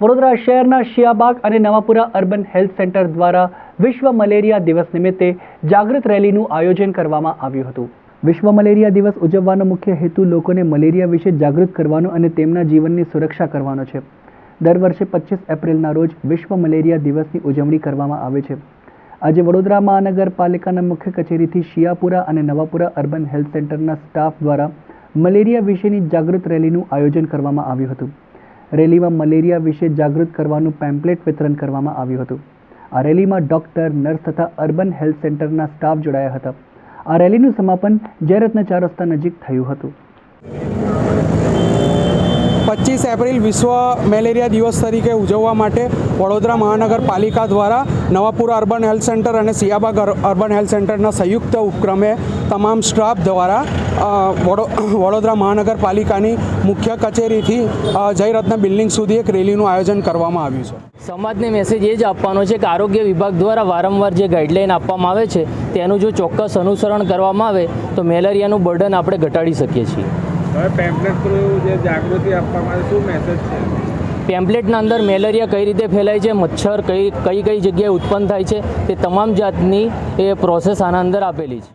વડોદરા શહેરના શિયાબાગ અને Navapura urban health centre દ્વારા વિશ્વ મલેરિયા દિવસ નિમિત્તે જાગૃત રેલીનું આયોજન કરવામાં આવ્યું હતું. વિશ્વ મલેરિયા દિવસ ઉજવવાનો મુખ્ય હેતુ લોકોને મલેરિયા વિશે જાગૃત કરવાનો અને તેમના જીવનની સુરક્ષા કરવાનો છે. દર વર્ષે પચીસ એપ્રિલના રોજ વિશ્વ મલેરિયા દિવસની ઉજવણી કરવામાં આવે છે. આજે વડોદરા મહાનગરપાલિકાના મુખ્ય કચેરીથી શિયાપુરા અને નવાપુરા અર્બન હેલ્થ સેન્ટરના સ્ટાફ દ્વારા મલેરિયા વિશેની જાગૃત રેલીનું આયોજન કરવામાં આવ્યું હતું. રેલીમાં મલેરિયા વિશે જાગૃત કરવાનું પેમ્પલેટ વિતરણ કરવામાં આવ્યું હતું. આ રેલીમાં ડૉક્ટર, નર્સ તથા અર્બન હેલ્થ સેન્ટરના સ્ટાફ જોડાયા હતા. આ રેલીનું સમાપન જયરત્ન ચાર રસ્તા નજીક થયું હતું. પચીસ એપ્રિલ વિશ્વ મેલેરિયા દિવસ તરીકે ઉજવવા માટે વડોદરા મહાનગરપાલિકા દ્વારા નવાપુરા અર્બન હેલ્થ સેન્ટર અને સિયાબાગ અર- અર્બન હેલ્થ સેન્ટરના સંયુક્ત ઉપક્રમે તમામ સ્ટાફ દ્વારા વડોદરા મહાનગરપાલિકાની મુખ્ય કચેરીથી જયરત્ન બિલ્ડિંગ સુધી એક રેલીનું આયોજન કરવામાં આવ્યું છે. સમાજને મેસેજ એ જ આપવાનો છે કે આરોગ્ય વિભાગ દ્વારા વારંવાર જે ગાઈડલાઈન આપવામાં આવે છે તેનું જો ચોક્કસ અનુસરણ કરવામાં આવે તો મેલેરિયાનું બર્ડન આપણે ઘટાડી શકીએ છીએ. હવે પેમ્પલેટ જાગૃતિ આપવા માટે શું મેસેજ છે? પેમ્પલેટના અંદર મેલેરિયા કઈ રીતે ફેલાય છે, મચ્છર કઈ કઈ કઈ જગ્યાએ ઉત્પન્ન થાય છે, તે તમામ જાતની એ પ્રોસેસ આના અંદર આપેલી છે.